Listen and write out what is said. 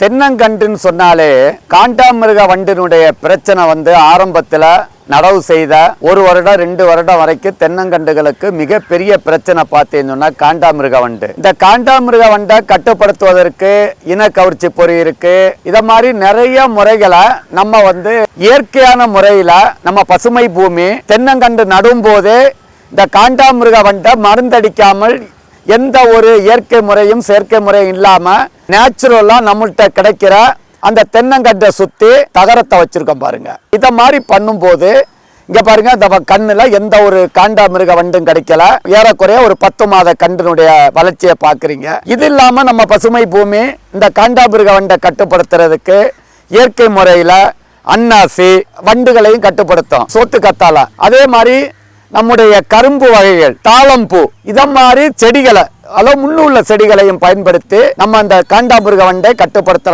தென்னங்கன்றுன்னு சொன்னாலே காண்டாமிருக வண்டினுடைய பிரச்சனை வந்து ஆரம்பத்தில் நடவு செய்த ஒரு வருடம் ரெண்டு வருடம் வரைக்கும் தென்னங்கண்டுகளுக்கு மிகப்பெரிய பிரச்சனை பார்த்தீங்கன்னா காண்டாமிருக வண்டு. இந்த காண்டாமிருக வண்டை கட்டுப்படுத்துவதற்கு இன கவர்ச்சி பொறி இருக்கு. இத மாதிரி நிறைய முறைகளை நம்ம வந்து இயற்கையான முறையில நம்ம பசுமை பூமி தென்னங்கண்டு நடும் போதே இந்த காண்டாமிருக வண்டை மருந்தடிக்காமல் எந்த ஒரு இயற்கை முறையும் செயற்கை முறையும் இல்லாமல் நேச்சுரலா நம்மள்கிட்ட கிடைக்கிற அந்த தென்னங்கட்டை சுத்தி தகரத்தை வச்சிருக்கோம் பாருங்க. இத மாதிரி பண்ணும்போது இங்க பாருங்க இந்த கண்ணில் கண்ணுல எந்த ஒரு காண்டாமிருக வண்டும் கிடைக்கல. ஏறக்குறைய ஒரு பத்து மாத கன்றினுடைய வளர்ச்சியை பாக்குறீங்க இது இல்லாம நம்ம பசுமை பூமி இந்த காண்டாமிருக வண்டை கட்டுப்படுத்துறதுக்கு இயற்கை முறையில அன்னாசி வண்டுகளையும் கட்டுப்படுத்தும் சோத்து கத்தால அதே மாதிரி நம்முடைய கரும்பு வகைகள் தாளம்பூ இத மாதிரி செடிகளை அளவு முன்னுள்ள செடிகளையும் பயன்படுத்தி நம்ம அந்த காண்டாமிருக வண்டை கட்டுப்படுத்தலாம்.